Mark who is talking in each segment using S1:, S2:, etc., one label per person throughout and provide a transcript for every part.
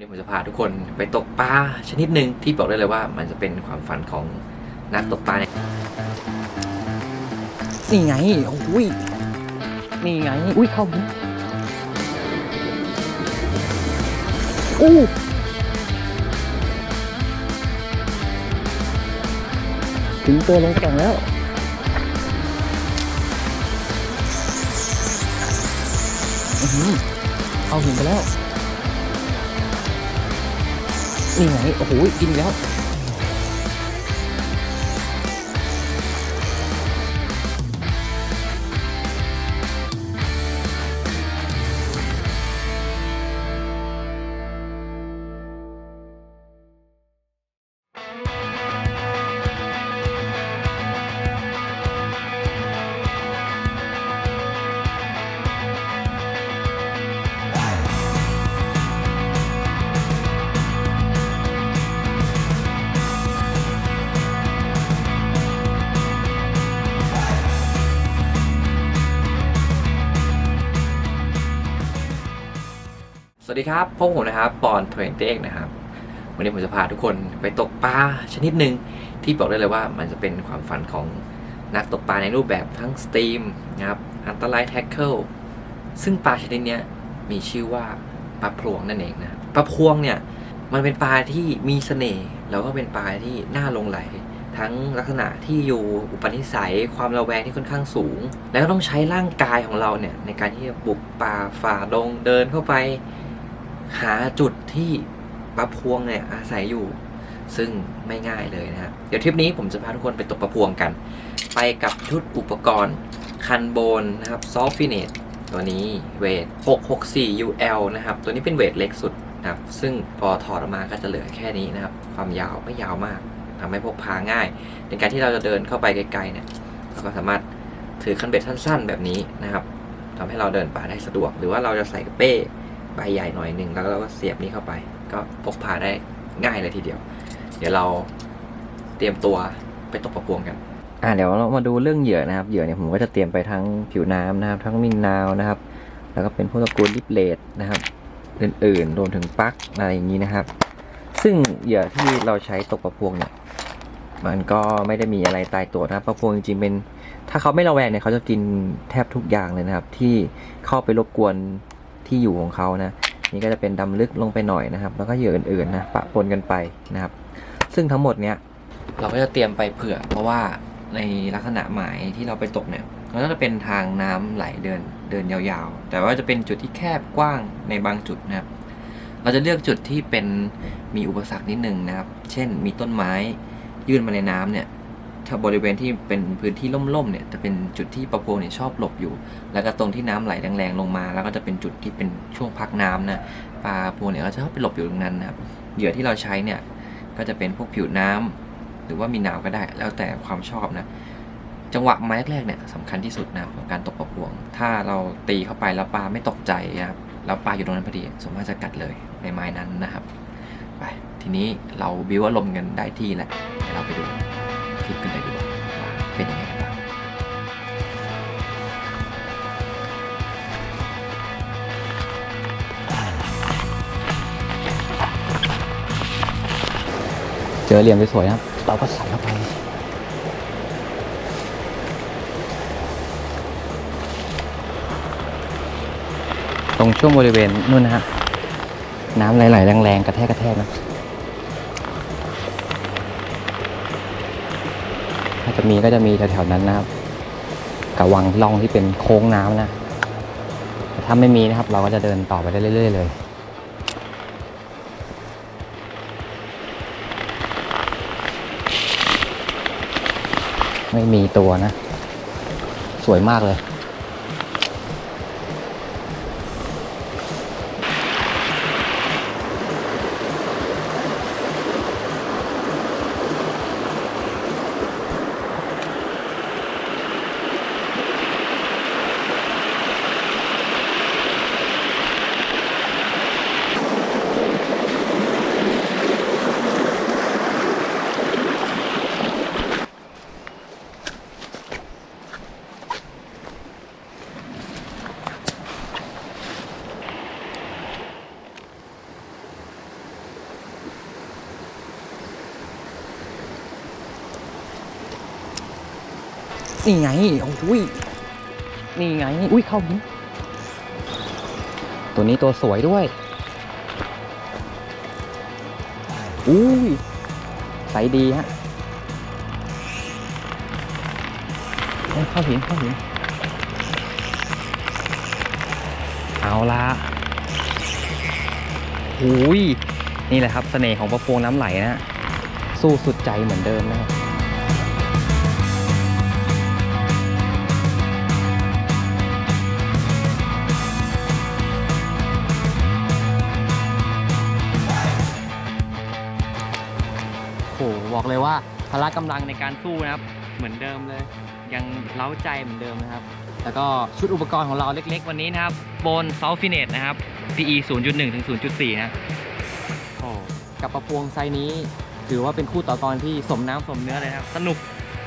S1: นี้ผมจะพาทุกคนไปตกปลาชนิดหนึ่งที่บอกได้เลยว่ามันจะเป็นความฝันของนักตกปลาเนี่ย
S2: นี่ไงโอ้ยนี่ไงอุ้ยเข้าอู้ถึงตัวลงแข่งแล้วอเอาหินไปแล้ว นี่ไงโอ้โหกินแล้ว
S1: วัสดีครับพวกผมนะครับปอนเทรนเต็กนะครับ วันนี้ผมจะพาทุกคนไปตกปลาชนิดหนึ่งที่บอกได้เลยว่ามันจะเป็นความฝันของนักตกปลาในรูปแบบทั้งสตรีมนะครับอันตรายแท็กเกิลซึ่งปลาชนิดนี้มีชื่อว่าปลาพลวงนั่นเองนะปลาพวงเนี่ยมันเป็นปลาที่มีเสน่ห์แล้วก็เป็นปลาที่น่าลงไหล ทั้งลักษณะที่อยู่อุปนิสัยความระแวงที่ค่อนข้างสูง แล้วก็ต้องใช้ร่างกายของเราเนี่ยในการที่จะบุกป่าฝ่าดงเดินเข้าไป หาจุดที่ปลาพวงเนี่ยอาศัยอยู่ ซึ่งไม่ง่ายเลยนะครับเดี๋ยวทริปนี้ผมจะพาทุกคนไปตกปลาพวงกัน ไปกับชุดอุปกรณ์คันโบนนะครับซอฟฟิเนตตัวนี้เวท 664 UL นะครับ ตัวนี้เป็นเวทเล็กสุดนะครับ ซึ่งพอถอดออกมาก็จะเหลือแค่นี้นะครับ ความยาวไม่ยาวมากทำให้พกพาง่าย ในการที่เราจะเดินเข้าไปไกลๆเนี่ย เราก็สามารถถือคันเบ็ดสั้นๆ แบบนี้นะครับทำให้เราเดินป่าได้สะดวก หรือว่าเราจะใส่เป้ ใบใหญ่หน่อยหนึ่งแล้วเราก็เสียบนี้เข้าไป ก็พกพาได้ง่ายเลยทีเดียว เดี๋ยวเราเตรียมตัวไปตกปลาพวงกันอ่าเดี๋ยวเรามาดูเรื่องเหยื่อนะครับเหยื่อเนี่ยผมก็จะเตรียมไปทั้งผิวน้ำนะครับ ทั้งมิงนาวนะครับ แล้วก็เป็นพวกตะกูลลิปเลดนะครับอื่นๆรวมถึงปลั๊กอะไรอย่างนี้นะครับ ซึ่งเหยื่อที่เราใช้ตกปลาพวงเนี่ยมันก็ไม่ได้มีอะไรตายตัวนะครับปลาพวงจริงๆเป็น ถ้าเขาไม่ระแวงเนี่ยเขาจะกินแทบทุกอย่างเลยนะครับ ที่เข้าไปรบกวน ที่อยู่ของเขานะนี่ก็จะเป็นดำลึกลงไปหน่อยนะครับ แล้วก็เหยื่ออื่นๆนะปะปนกันไปนะครับ ซึ่งทั้งหมดเนี้ยเราก็จะเตรียมไปเผื่อ เพราะว่าในลักษณะหมายที่เราไปตกเนี่ยมันก็จะเป็นทางน้ำไหลเดินเดินยาวๆ แต่ว่าจะเป็นจุดที่แคบกว้างในบางจุดนะครับ เราจะเลือกจุดที่เป็นมีอุปสรรคนิดนึงนะครับ เช่น มีต้นไม้ยื่นมาในน้ำเนี่ย บริเวณที่เป็นพื้นที่ล่มๆเนี่ยจะเป็นจุดที่ปลาโพงเนี่ยชอบหลบอยู่ แล้วก็ตรงที่น้ำไหลแรงๆลงมา แล้วก็จะเป็นจุดที่เป็นช่วงพักน้ำนะปลาโพงเนี่ยก็จะชอบไปหลบอยู่ตรงนั้นนะครับเหยื่อที่เราใช้เนี่ยก็จะเป็นพวกผิวน้ำหรือว่ามีหนาวก็ได้ แล้วแต่ความชอบนะจังหวะไม้แรกๆเนี่ยสำคัญที่สุดนะของการตกปลาพวง ถ้าเราตีเข้าไปแล้วปลาไม่ตกใจนะครับแล้วปลาอยู่ตรงนั้นพอดีสมมติจะกัดเลยในไม้นั้นนะครับไปทีนี้เราบิวอารมณ์กันได้ที่แล้วเดี๋ยวเราไปดู คลิปกันเลยดีกว่าเป็นยังไงบ้าง
S2: เจอเหลี่ยมสวยๆครับเราก็ใส่เข้าไปตรงช่วงบริเวณนู่นนะฮะน้ำไหลๆแรงๆกระแทกกระแทกนะ จะมีก็จะมีแถวๆนั้นนะครับกับวังล่องที่เป็นโค้งน้ำนะถ้าไม่มีนะครับ เราก็จะเดินต่อไปเรื่อย ๆ เลยไม่มีตัวนะ สวยมากเลย นี่ไงโอ้ยนี่ไงอุ้ยเข้าหินตัวนี้ตัวสวยด้วยอุ้ยใสดีฮะเอ้เข้าหินเข้าหินเอาละอุ้ยนี่แหละครับเสน่ห์ของประพวงน้ำไหลนะฮะสู้สุดใจเหมือนเดิมนะครับ กำลังในการสู้นะครับ เหมือนเดิมเลย ยังเล้าใจเหมือนเดิมนะครับ แล้วก็ชุดอุปกรณ์ของเราเล็ก ๆ วันนี้นะครับโบนเซลฟิเนตนะครับ PE 0.1 ถึง 0.4 นะโอ้กับประพวงไซนี้ถือว่าเป็นคู่ต่อกรที่สมน้ำสมเนื้อเลยนะครับ สนุก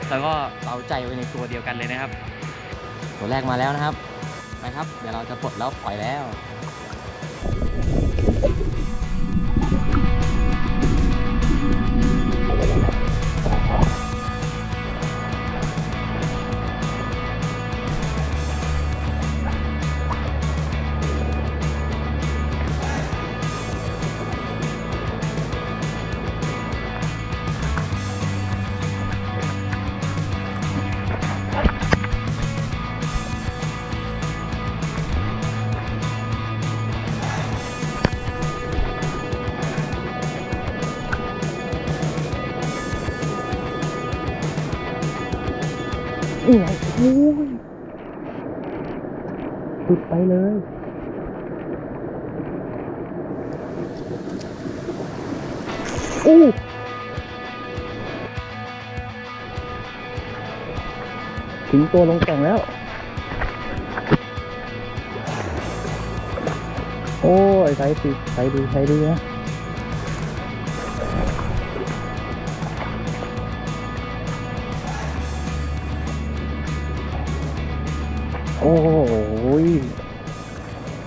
S2: แล้วก็เล้าใจไว้ในตัวเดียวกันเลยนะครับ ตัวแรกมาแล้วนะครับไปครับ เดี๋ยวเราจะปลดแล้วปล่อยแล้ว นี่ไงโอ้ยตุดไปเลยอู้ทิ้งตัวลงแก่งแล้ว โอ้ยใส่สิใส่ดีใส่ดีนะ โอ้โห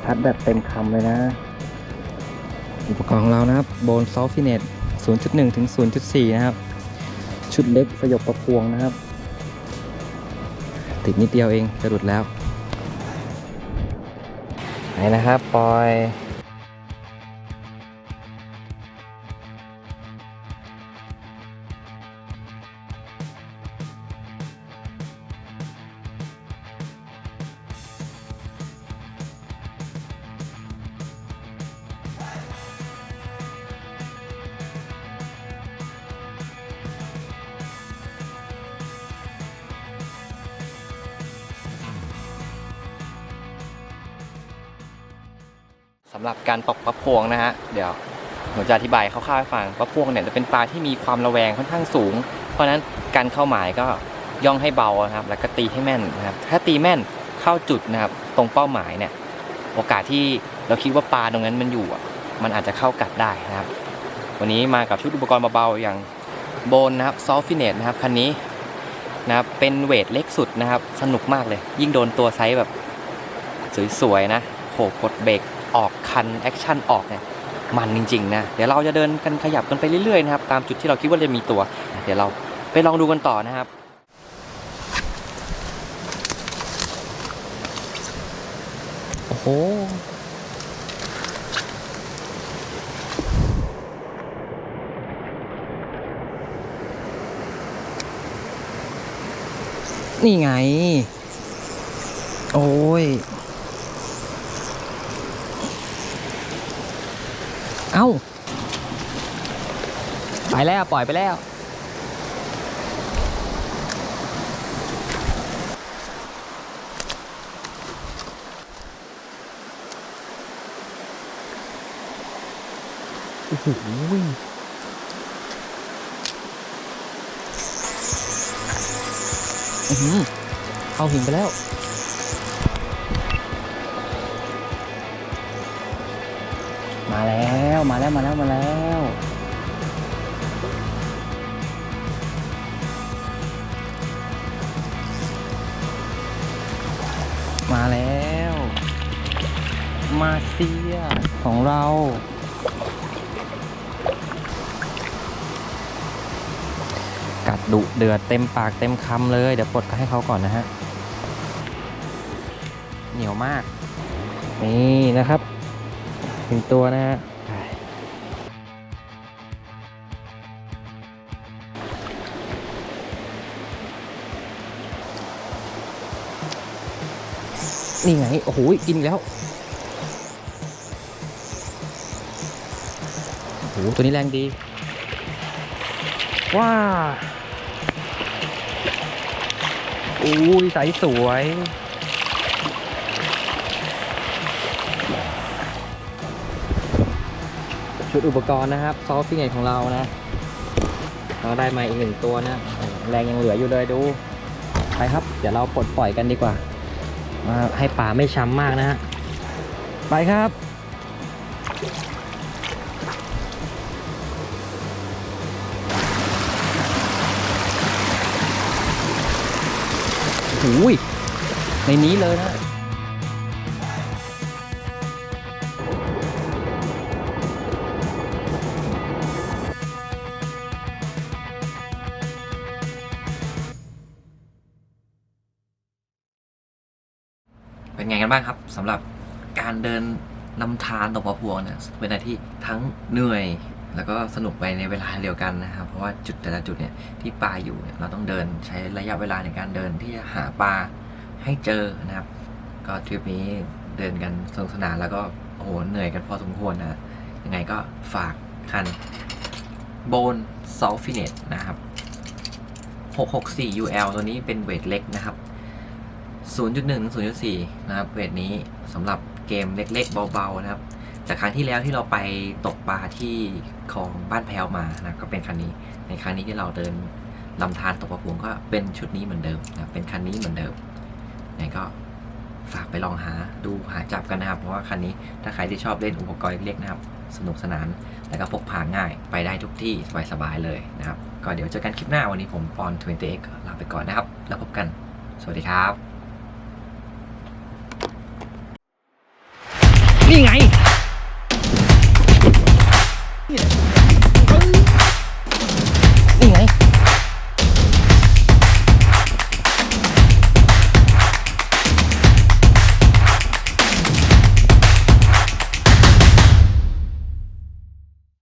S2: ชัดแบบเต็มคำเลยนะ อุปกรณ์ของเรานะครับ โบนซอฟฟิเนต0.1 ถึง 0.4 นะครับ ชุดเล็กสยบประพวงนะครับ ติดนิดเดียวเองจะหลุดแล้ว ไหนนะครับ ปล่อย สำหรับการตกปลาพวงนะฮะเดี๋ยวผมจะอธิบายคร่าวๆให้ฟังปลาพวงเนี่ยจะเป็นปลาที่มีความระแวงค่อนข้างสูง เพราะฉะนั้นการเข้าหมายก็ย่องให้เบานะครับ แล้วก็ตีให้แม่นนะครับถ้าตีแม่นเข้าจุดนะครับ ตรงเป้าหมายเนี่ย โอกาสที่เราคิดว่าปลาตรงนั้นมันอยู่มันอาจจะเข้ากัดได้นะครับ วันนี้มากับชุดอุปกรณ์เบาๆอย่างโบนนะครับซอฟฟิเนตนะครับคันนี้นะครับเป็นเวทเล็กสุดนะครับ สนุกมากเลย ยิ่งโดนตัวไซส์แบบสวยๆนะโหกดเบรก ออกคันแอคชั่นออกเนี่ยมันจริงๆนะเดี๋ยวเราจะเดินกันขยับกันไปเรื่อยๆนะครับตามจุดที่เราคิดว่าจะมีตัว เดี๋ยวเราไปลองดูกันต่อนะครับโอ้โหนี่ไง โอ้ย เอ้า ไปแล้วปล่อยไปแล้ว โอ้โหอื้อหือเข้าหินไปแล้ว มาแล้วมาแล้วมาแล้วมาแล้ว มาแล้ว มาเซียของเรากัดดุเดือดเต็มปากเต็มคำเลย เดี๋ยวปลดก็ให้เขาก่อนนะฮะ เหนียวมาก นี่นะครับ หนึ่งตัวนะฮะนี่ไง โอ้โห กินอีกแล้ว โอ้โห ตัวนี้แรงดี ว้าอุ้ย ใสสวย ชุดอุปกรณ์นะครับซอฟต์ฟิงเกของเรานะเราได้มาอีกหนึ่งตัวนะแรงยังเหลืออยู่เลยดูไปครับ เดี๋ยวเราปลดปล่อยกันดีกว่าาให้ป่าไม่ช้ำมากนะฮะไปครับหูยในนี้เลยนะ
S1: ไงบ้างครับสำหรับการเดินนำทางตกปลาพวงเนี่ยเป็นอะไรที่ทั้งเหนื่อยแล้วก็สนุกไปในเวลาเดียวกันนะครับ เพราะว่าจุดแต่ละจุดเนี่ยที่ปลาอยู่เนี่ยเราต้องเดินใช้ระยะเวลาในการเดินที่จะหาปลาให้เจอนะครับ ก็ทริปนี้เดินกันสนุกสนานแล้วก็โอ้โหเหนื่อยกันพอสมควรนะยังไงก็ฝากคันโบนซอลฟิเนตนะครับ 664 UL ตัวนี้เป็นเวทเล็กนะครับ 0.1ถึง0.4 นะครับเวทนี้สำหรับเกมเล็ก ๆ เบา ๆ นะครับ จากครั้งที่แล้วที่เราไปตกปลาที่คลองบ้านแพวมานะก็เป็นคันนี้ ในครั้งนี้ที่เราเดินลำธารตกปลาพวงก็เป็นชุดนี้เหมือนเดิมนะเป็นคันนี้เหมือนเดิมยังไงก็ฝากไปลองหาดูหาจับกันนะครับ เพราะว่าคันนี้ถ้าใครที่ชอบเล่นอุปกรณ์เล็กๆนะครับ สนุกสนานแล้วก็พกพาง่ายไปได้ทุกที่สบายๆเลยนะครับ ก็เดี๋ยวเจอกันคลิปหน้าวันนี้ผมปอน 20x ลาไปก่อนนะครับ แล้วพบกัน สวัสดีครับ
S2: นี่ไง